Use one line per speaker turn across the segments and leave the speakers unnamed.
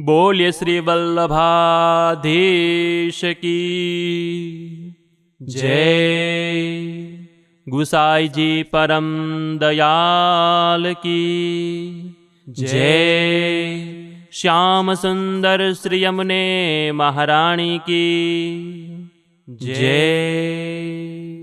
बोल्य श्रीवल्लभाधीश की। जय गुसाई जी परम दयाल की। जय श्याम सुंदर श्री यमुने महारानी की। जय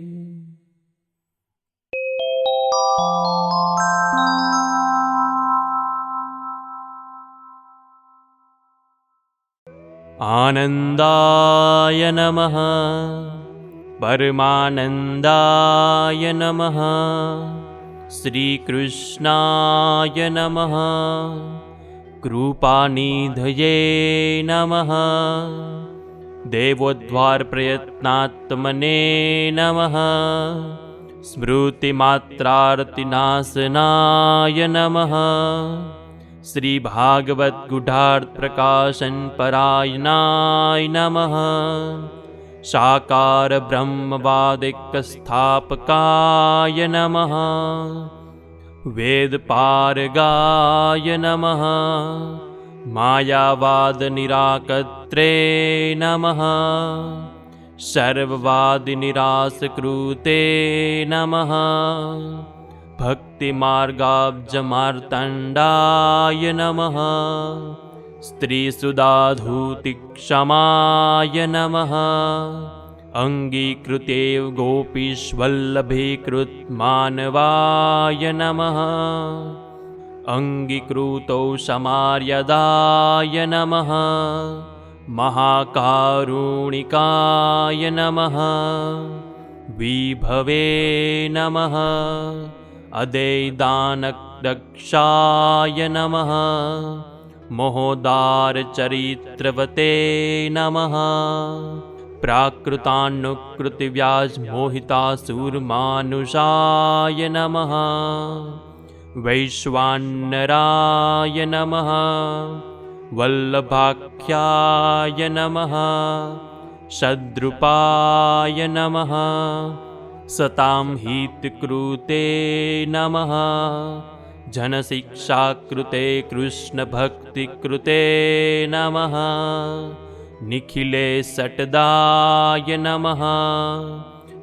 आनन्दाय नमः। परमानन्दाय नमः। श्रीकृष्णाय नमः। कृपानिधये नमः। देवोद्वारप्रयत्नात्मने नमः। स्मृतिमात्रार्तिनाशनाय नमः श्रीभागवद्गुढार्थप्रकाशनपरायणाय नमः। साकारब्रह्मवादिकस्थापकाय नमः। वेदपारगाय नमः। मायावादनिराकत्रे नमः। सर्ववादिनिरासकृते नमः भक्तिमार्गाब्जमार्तण्डाय नमः। स्त्रीसुधाधूतिक्षमाय नमः। अङ्गीकृतेव गोपीष्वल्लभीकृतमानवाय नमः। अङ्गीकृतौ समार्यदाय नमः। महाकारुणिकाय नमः। विभवे नमः अदैदानदक्षाय नमः। मोहोदारचरित्रवते नमः। प्राकृतान्नुकृतिव्याजमोहितासुरमानुषाय नमः। वैश्वान्नराय नमः। वल्लभाख्याय नमः। सद्रुपाय नमः सतां हितकृते नमः। जनशिक्षाकृते कृष्णभक्तिकृते नमः। निखिले सटदाय नमः।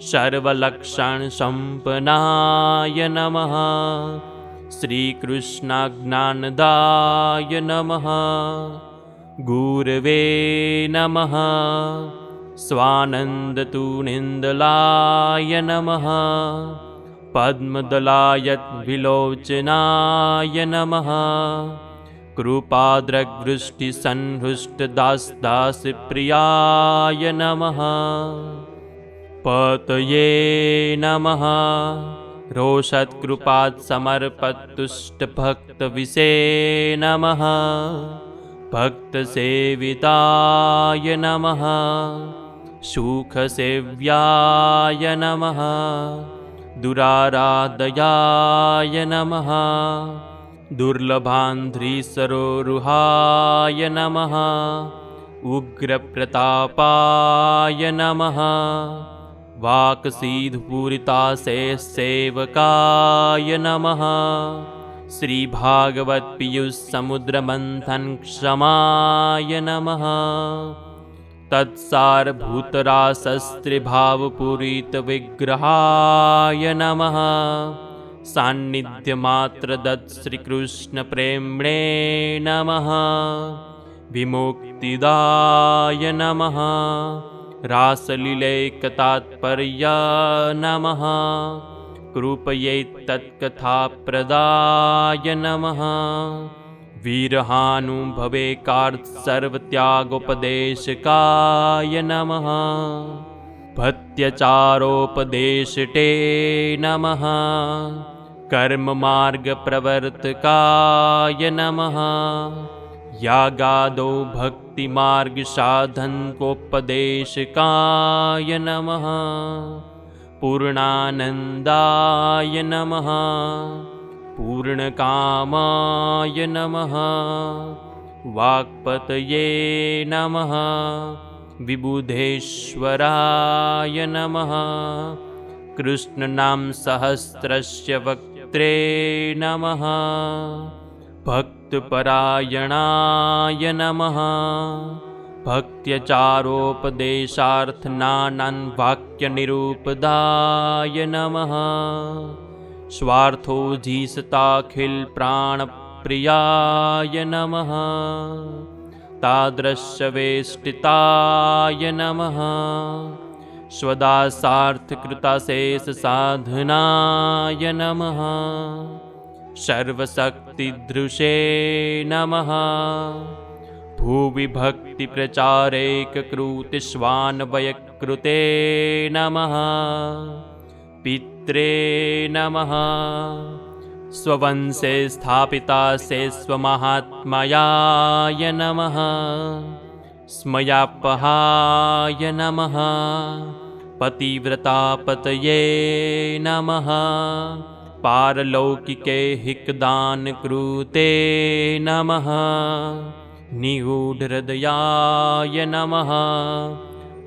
सर्वलक्षणसम्पन्नाय नमः। श्रीकृष्णाज्ञानदाय नमः। गुरवे नमः स्वानन्दतुनिन्दलाय नमः। पद्मदलायद्विलोचनाय नमः। कृपाद्रगृष्टिसन्हृष्टदासदासप्रियाय नमः। पतये नमः। रोषत्कृपात् समर्पतुष्टभक्तविषे नमः। भक्तसेविताय नमः सुखसेव्याय नमः। दुराराधयाय नमः। दुर्लभान्ध्रीसरोरुहाय नमः। उग्रप्रतापाय नमः। वाक्सीधपूरितासे सेवकाय नमः श्रीभागवत्पीयुषसमुद्रमन्थनक्षमाय नमः तत्सारभूतरासस्त्रिभावपूरितविग्रहाय नमः। सान्निध्यमात्रदत्श्रीकृष्णप्रेम्णे नमः। विमुक्तिदाय नमः। रासलीलैकतात्पर्या नमः। कृपयैतत्कथाप्रदाय नमः वीरहानुभवे सर्वत्यागोपदेशकाय नमः। भत्यचारोपदेशटे नमः। कर्ममार्गप्रवर्तकाय नमः। यागादौ भक्तिमार्गसाधनकोपदेशकाय नमः। पूर्णानन्दाय नमः पूर्णकामाय नमः। वाक्पतये नमः। विबुधेश्वराय नमः। कृष्णनाम सहस्रस्य वक्त्रे नमः। भक्तपरायणाय नमः। भक्त्यचारोपदेशार्थनानान् वाक्यनिरूपदाय नमः स्वार्थोजीसताखिलप्राणप्रियाय नमः। तादृशवेष्टिताय नमः। स्वदासार्थकृताशेषसाधनाय नमः। सर्वशक्तिदृशे नमः। भुवि भक्तिप्रचारैककृतिस्वान्वयकृते नमः पित्रे नमः। स्ववंशे स्थापितासे स्वमहात्मयाय नमः। स्मयापहाय नमः। पतिव्रतापतये नमः। पारलौकिके हिकदानकृते नमः। निगूढहृदयाय नमः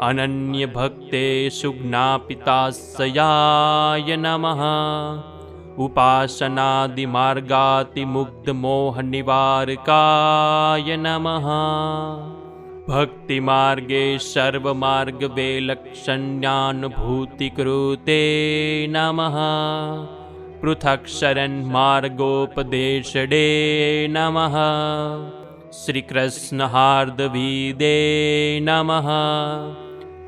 अनन्यभक्ते सुज्ञापिताशयाय नमः। उपासनादिमार्गातिमुग्धमोहनिवारकाय नमः। भक्तिमार्गे सर्वमार्गवेलक्षण्यानुभूतिकृते नमः। पृथक् शरन्मार्गोपदेशडे नमः। श्रीकृष्णहार्दवीदे नमः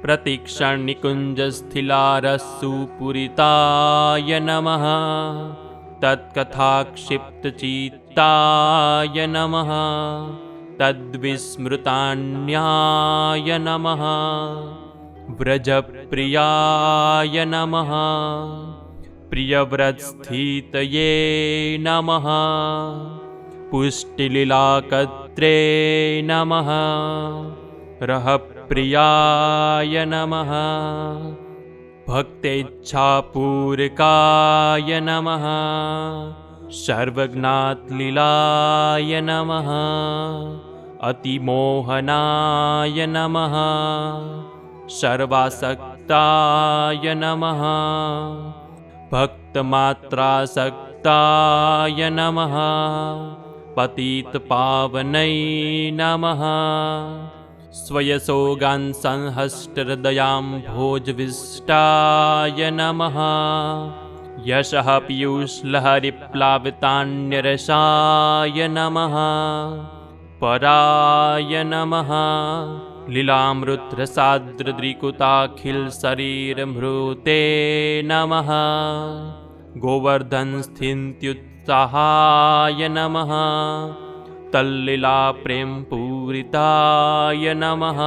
प्रतिक्षणनिकुञ्जस्थिलारस्सुपुरिताय नमः। तत्कथाक्षिप्तचित्ताय नमः। तद्विस्मृतान्याय नमः। व्रजप्रियाय नमः। प्रियव्रतस्थितये नमः। पुष्टिलीलाकत्रे नमः रहप्रियाय नमः। भक्तेच्छापूरकाय नमः। सर्वज्ञातलीलाय नमः। अतिमोहनाय नमः। सर्वासक्ताय नमः। भक्तमात्रासक्ताय नमः। पतितपावनै नमः स्वयसोगान् संहष्टहृदयां भोजविष्टाय नमः। यशः पीयूषलहरिप्लावितान्यरसाय नमः। पराय नमः। लीलामृत्रसाद्रद्रिकुताखिलशरीरमृते नमः। गोवर्धनस्थित्युत्साहाय नमः तल्लीलाप्रेमपूरिताय नमः।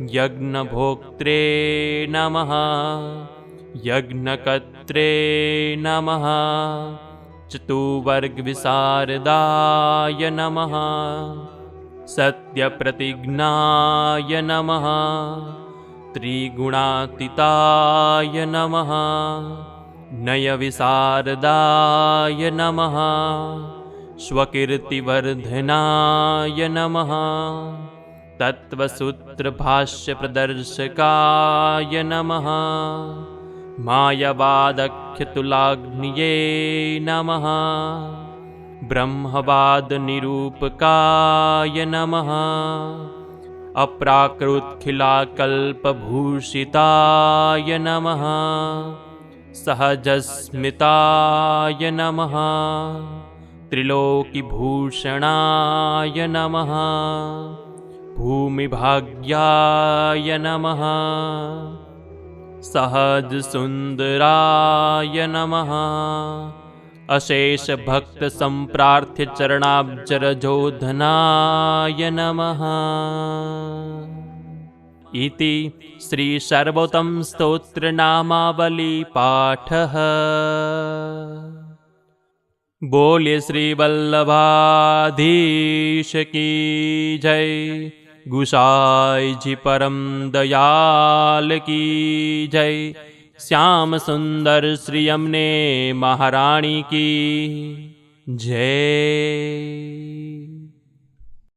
यज्ञभोक्त्रे नमः। यज्ञकर्त्रे नमः। चतुवर्गविशारदाय नमः। सत्यप्रतिज्ञाय नमः। त्रिगुणातीताय नमः। नयविशारदाय नमः स्वकीर्तिवर्धनाय नमः। तत्त्वसूत्रभाष्यप्रदर्शकाय नमः। मायवादख्यतुलाग्निये नमः। ब्रह्मवादनिरूपकाय नमः। अप्राकृत्खिलाकल्पभूषिताय नमः। सहजस्मिताय नमः त्रिलोकिभूषणाय नमः। भूमिभाग्याय नमः। सहजसुन्दराय नमः। अशेषभक्तसम्प्रार्थ्यचरणाब्जरजोधनाय नमः। इति श्रीसर्वोत्तम બોલે શ્રી વલ્લભાધીશ કી જય. ગુસાઈજી પરમ દયાલ કી જય. શ્યામ સુંદર શ્રી અમને મહારાણી કી જય.